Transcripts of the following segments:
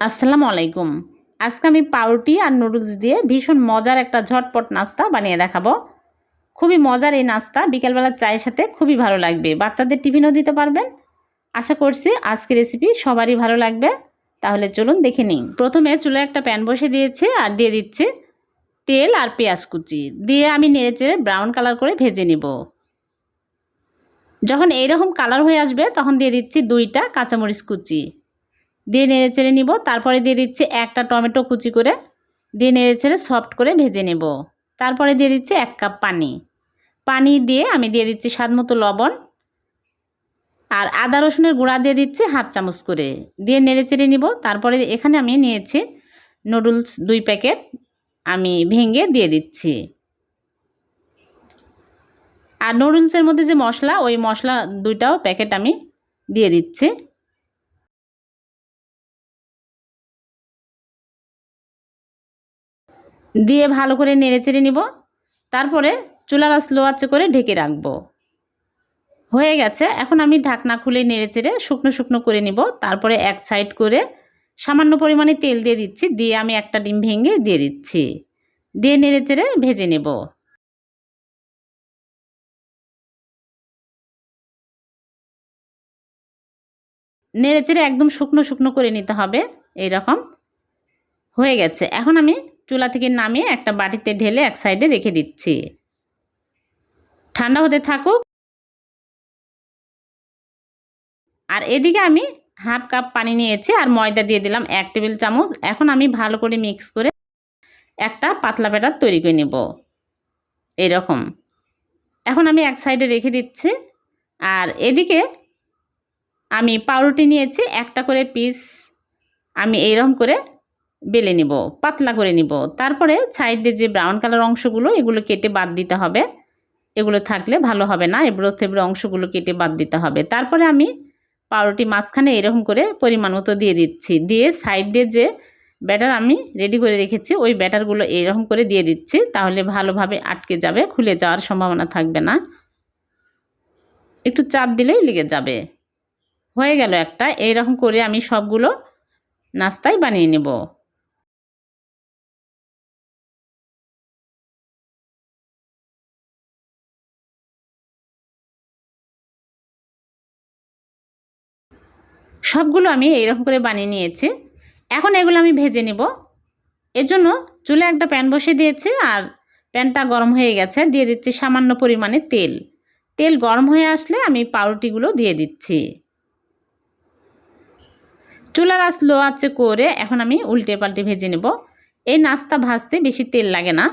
আসসালামু আলাইকুম। আজকে আমি পাউরুটি আর নুডলস দিয়ে ভীষণ মজার একটা ঝটপট নাস্তা বানিয়ে দেখাবো। খুবই মজার এই নাস্তা বিকেলবেলার চায়ের সাথে খুবই ভালো লাগবে। বাচ্চাদের টিফিনও দিতে পারবেন। আশা করছি আজকে রেসিপি সবারই ভালো লাগবে। তাহলে চলুন দেখে নিন প্রথমে চুলে একটা প্যান বসে দিয়েছি আর দিয়ে দিচ্ছি তেল আর পেঁয়াজ কুচি। দিয়ে আমি নেড়েচেড়ে ব্রাউন কালার করে ভেজে নিব। যখন এইরকম কালার হয়ে আসবে, তখন দিয়ে দিচ্ছি দুইটা কাঁচামরিচ কুচি। দিয়ে নেড়ে চেড়ে নিব। তারপরে দিয়ে দিচ্ছি একটা টমেটো কুচি করে। দিয়ে নেড়ে চেড়ে সফট করে ভেজে নেব। তারপরে দিয়ে দিচ্ছি এক কাপ পানি। পানি দিয়ে আমি দিয়ে দিচ্ছি স্বাদ মতো লবণ। আর আদা রসুনের গুঁড়া দিয়ে দিচ্ছি হাফ চামচ করে। দিয়ে নেড়ে চেড়ে নিব। তারপরে এখানে আমি নিয়েছি নুডলস দুই প্যাকেট আমি ভেঙে দিয়ে দিচ্ছি। আর নুডলসের মধ্যে যে মশলা, ওই মশলা দুইটাও প্যাকেট আমি দিয়ে দিচ্ছি। দিয়ে ভালো করে নেড়ে চেড়ে নিব। তারপরে চুলার স্লো আঁচে করে ঢেকে রাখব। হয়ে গেছে। এখন আমি ঢাকনা খুলে নেড়ে চেড়ে শুকনো শুকনো করে নিব। তারপরে এক সাইড করে সামান্য পরিমাণে তেল দিয়ে দিচ্ছি। দিয়ে আমি একটা ডিম ভেঙে দিয়ে দিচ্ছি। দিয়ে নেড়ে চেড়ে ভেজে নেব। নেড়ে চেড়ে একদম শুকনো শুকনো করে নিতে হবে। এই রকম হয়ে গেছে। এখন আমি চুলা থেকে নামিয়ে একটা বাটিতে ঢেলে এক সাইডে রেখে দিচ্ছি। ঠান্ডা হতে থাকুক। আর এদিকে আমি হাফ কাপ পানি নিয়েছি আর ময়দা দিয়ে দিলাম এক টেবিল চামচ। এখন আমি ভালো করে মিক্স করে একটা পাতলা ব্যাটার তৈরি করে নেব। এরকম। এখন আমি এক সাইডে রেখে দিচ্ছি। আর এদিকে আমি পাউরুটি নিয়েছি। একটা করে পিস আমি এইরকম করে বেলে নিব, পাতলা করে নিব। তারপরে সাইডে যে ব্রাউন কালার অংশগুলো, এগুলো কেটে বাদ দিতে হবে। এগুলো থাকলে ভালো হবে না এবড়ো থেবড়ো অংশগুলো কেটে বাদ দিতে হবে। তারপরে আমি পাউরুটি মাঝখানে এরকম করে পরিমাণ মতো দিয়ে দিচ্ছি। দিয়ে সাইড দিয়ে যে ব্যাটার আমি রেডি করে রেখেছি, ওই ব্যাটারগুলো এইরকম করে দিয়ে দিচ্ছি, তাহলে ভালোভাবে আটকে যাবে, খুলে যাওয়ার সম্ভাবনা থাকবে না। একটু চাপ দিলেই লেগে যাবে। হয়ে গেল একটা এইরকম করে আমি সবগুলো নাস্তায় বানিয়ে নেব। সবগুলো আমি এইরকম করে বানিয়ে নিয়েছি। এখন এগুলো আমি ভেজে নেব। এজন্য চুলে একটা প্যান বসিয়ে দিয়েছি আর প্যানটা গরম হয়ে গেছে। দিয়ে দিচ্ছি সামান্য পরিমাণে তেল। তেল গরম হয়ে আসলে আমি পাউরুটিগুলো দিয়ে দিচ্ছি। চুলার আঁচ লো আছে করে এখন আমি উল্টে পাল্টে ভেজে নেব। এই নাস্তা ভাজতে বেশি তেল লাগে না।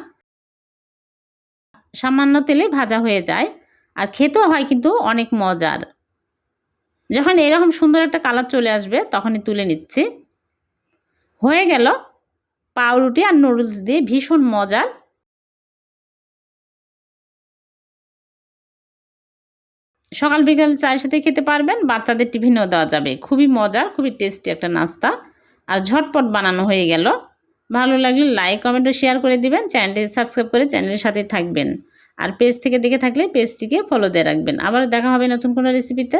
সামান্য তেলে ভাজা হয়ে যায়। আর খেতেও হয় কিন্তু অনেক মজার। যখন এরকম সুন্দর একটা কালার চলে আসবে, তখনই তুলে নিচ্ছি। হয়ে গেল পাউরুটি আর নুডলস দিয়ে ভীষণ মজার। সকাল বিকাল চায়ের সাথে খেতে পারবেন, বাচ্চাদের টিফিনেও দেওয়া যাবে। খুবই মজার, খুবই টেস্টি একটা নাস্তা। আর ঝটপট বানানো হয়ে গেল। ভালো লাগলে লাইক কমেন্ট ও শেয়ার করে দিবেন। চ্যানেলটি সাবস্ক্রাইব করে চ্যানেলের সাথে থাকবেন। আর পেজ থেকে দেখে থাকলে পেজটিকে ফলো দিয়ে রাখবেন। আবার দেখা হবে নতুন কোনো রেসিপিতে